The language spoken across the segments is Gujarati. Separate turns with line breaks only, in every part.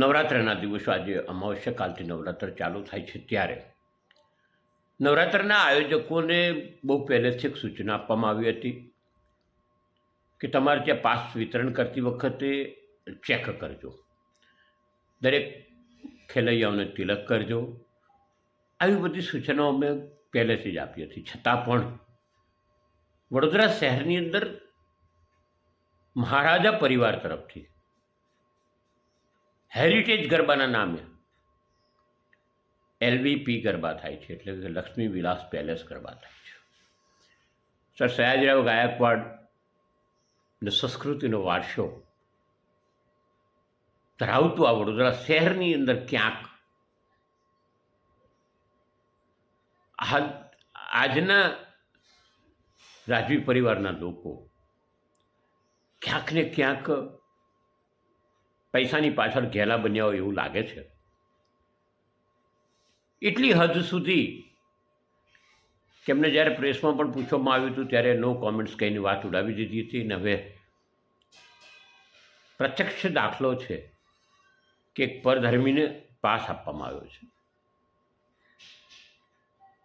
નવરાત્રના દિવસો આજે અમાવસ્યા કાલથી નવરાત્ર ચાલુ થાય છે ત્યારે. નવરાત્રના આયોજકોને બહુ પહેલેથી એક સૂચના આપવામાં આવી હતી કે તમારે ત્યાં પાસ વિતરણ કરતી વખતે ચેક કરજો. દરેક ખેલૈયાઓને તિલક કરજો. આવી બધી સૂચનાઓ અમે પહેલેથી જ આપી હતી. છતાં પણ વડોદરા શહેરની અંદર મહારાજા પરિવાર તરફથી હેરિટેજ ગરબાના નામે. એલવીપી ગરબા થાય છે, એટલે કે લક્ષ્મી વિલાસ પેલેસ ગરબા થાય છે. સર, સયાજીરાવ ગાયકવાડ ને સંસ્કૃતિનો વારસો ધરાવતું આ વડોદરા શહેરની અંદર ક્યાંક આજના રાજવી પરિવારના લોકો ક્યાંક ને ક્યાંક પૈસાની પાછળ ઘેલા બન્યા હોય એવું લાગે છે. એટલી હદ સુધી તેમને જ્યારે પ્રેસમાં પણ પૂછવામાં આવ્યું હતું, ત્યારે નો કોમેન્ટ્સ કહીને વાત ઉડાવી દીધી હતી ને હવે પ્રત્યક્ષ દાખલો છે કે એક પરધર્મીને પાસ આપવામાં આવ્યો છે.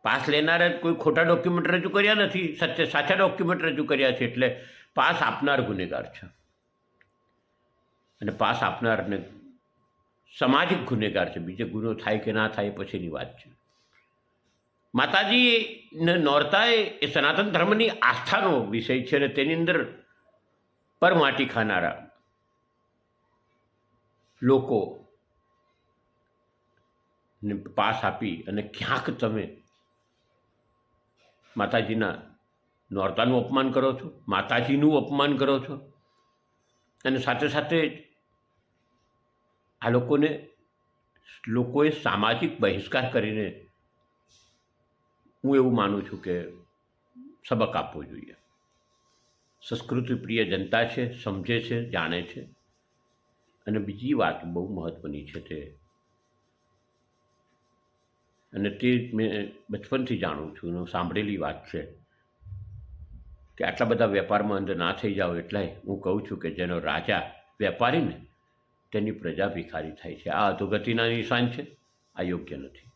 પાસ લેનારે કોઈ ખોટા ડોક્યુમેન્ટ રજૂ કર્યા નથી સત્ય સાચા ડોક્યુમેન્ટ રજૂ કર્યા છે એટલે પાસ આપનાર ગુનેગાર છે. અને પાસ આપનારને સામાજિક ગુનેગાર છે. બીજો ગુનો થાય કે ના થાય પછીની વાત છે. માતાજીને નોરતા એ સનાતન ધર્મની આસ્થાનો વિષય છે અને તેની અંદર પરમાટી ખાનારા લોકો ને પાસ આપી અને ક્યાંક તમે માતાજીના નોરતાનું અપમાન કરો છો, માતાજીનું અપમાન કરો છો. અને સાથે સાથે આ લોકોને લોકોએ સામાજિક બહિષ્કાર કરીને હું એવું માનું છું કે સબક આપવો જોઈએ. સંસ્કૃતિ પ્રિય જનતા છે, સમજે છે, જાણે છે. અને બીજી વાત બહુ મહત્ત્વની છે તે. અને તે મેં બચપનથી જાણું છું અને સાંભળેલી વાત છે કે આટલા બધા વેપારમાં અંદર ના થઈ જાઓ એટલે હું કહું છું કે જેનો રાજા વેપારી ને તેની પ્રજા ભિખારી થાય છે. આ અધોગતિના નિશાન છે. આ યોગ્ય નથી.